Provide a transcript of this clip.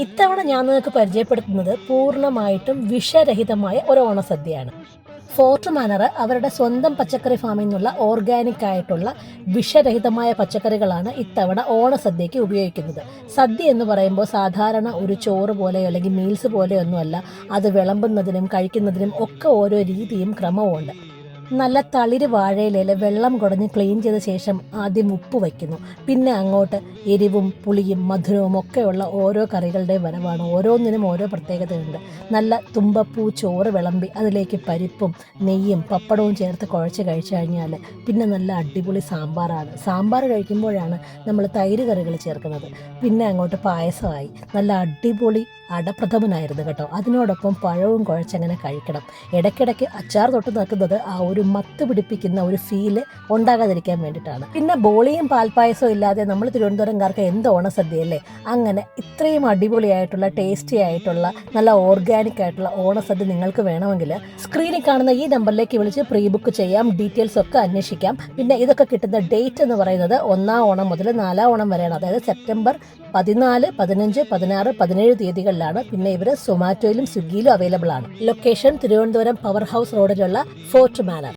ഇത്തവണ ഞാൻ നിങ്ങൾക്ക് പരിചയപ്പെടുത്തുന്നത് പൂർണമായിട്ടും വിഷരഹിതമായ ഒരു ഓണസദ്യയാണ്. ഫോർട്ട് മാനർ അവരുടെ സ്വന്തം പച്ചക്കറി ഫാമിൽ നിന്നുള്ള ഓർഗാനിക് ആയിട്ടുള്ള വിഷരഹിതമായ പച്ചക്കറികളാണ് ഇത്തവണ ഓണസദ്യയ്ക്ക് ഉപയോഗിക്കുന്നത്. സദ്യ എന്ന് പറയുമ്പോൾ സാധാരണ ഒരു ചോറ് പോലെ അല്ലെങ്കിൽ മീൽസ് പോലെയൊന്നുമല്ല അത് വിളമ്പുന്നതിനും കഴിക്കുന്നതിനും ഒക്കെ ഓരോ രീതിയും ക്രമവും ഉണ്ട് നല്ല തളിര് വാഴയിലയിൽ വെള്ളം കുടഞ്ഞ് ക്ലീൻ ചെയ്ത ശേഷം ആദ്യം ഉപ്പ് വയ്ക്കുന്നു. പിന്നെ അങ്ങോട്ട് എരിവും പുളിയും മധുരവും ഒക്കെയുള്ള ഓരോ കറികളുടെ വരവാണ്. ഓരോന്നിനും ഓരോ പ്രത്യേകതയുണ്ട്. നല്ല തുമ്പപ്പൂ ചോറ് വിളമ്പി അതിലേക്ക് പരിപ്പും നെയ്യും പപ്പടവും ചേർത്ത് കുഴച്ച് കഴിച്ചു കഴിഞ്ഞാൽ പിന്നെ നല്ല അടിപൊളി സാമ്പാറാണ്. സാമ്പാർ കഴിക്കുമ്പോഴാണ് നമ്മൾ തൈര് കറികൾ ചേർക്കുന്നത്. പിന്നെ അങ്ങോട്ട് പായസമായി. നല്ല അടിപൊളി അടപ്രഥമനായിരുന്നു കേട്ടോ. അതിനോടൊപ്പം പഴവും കുഴച്ചങ്ങനെ കഴിക്കണം. ഇടയ്ക്കിടയ്ക്ക് അച്ചാർ തൊട്ട് നിൽക്കുന്നത് ആ ഒരു മത്ത് പിടിപ്പിക്കുന്ന ഒരു ഫീൽ ഉണ്ടാകാതിരിക്കാൻ വേണ്ടിയിട്ടാണ്. പിന്നെ ബോളിയും പാൽപ്പായസവും ഇല്ലാതെ നമ്മൾ തിരുവനന്തപുരംകാർക്ക് എന്ത് ഓണസദ്യയല്ലേ? അങ്ങനെ ഇത്രയും അടിപൊളിയായിട്ടുള്ള ടേസ്റ്റി ആയിട്ടുള്ള നല്ല ഓർഗാനിക് ആയിട്ടുള്ള ഓണസദ്യ നിങ്ങൾക്ക് വേണമെങ്കിൽ സ്ക്രീനിൽ കാണുന്ന ഈ നമ്പറിലേക്ക് വിളിച്ച് പ്രീ ബുക്ക് ചെയ്യാം ഡീറ്റെയിൽസ് ഒക്കെ അന്വേഷിക്കാം. പിന്നെ ഇതൊക്കെ കിട്ടുന്ന ഡേറ്റ് എന്ന് പറയുന്നത് ഒന്നാം ഓണം മുതൽ നാലാം ഓണം വരെയാണ്. അതായത് സെപ്റ്റംബർ പതിനാല് പതിനഞ്ച് പതിനാറ് പതിനേഴ് തീയതികളിലാണ്. പിന്നെ ഇവർ സൊമാറ്റോയിലും സ്വിഗ്ഗിയിലും അവൈലബിൾ ആണ്. ലൊക്കേഷൻ തിരുവനന്തപുരം പവർ ഹൗസ് റോഡിലുള്ള ഫോർട്ട് മാനർ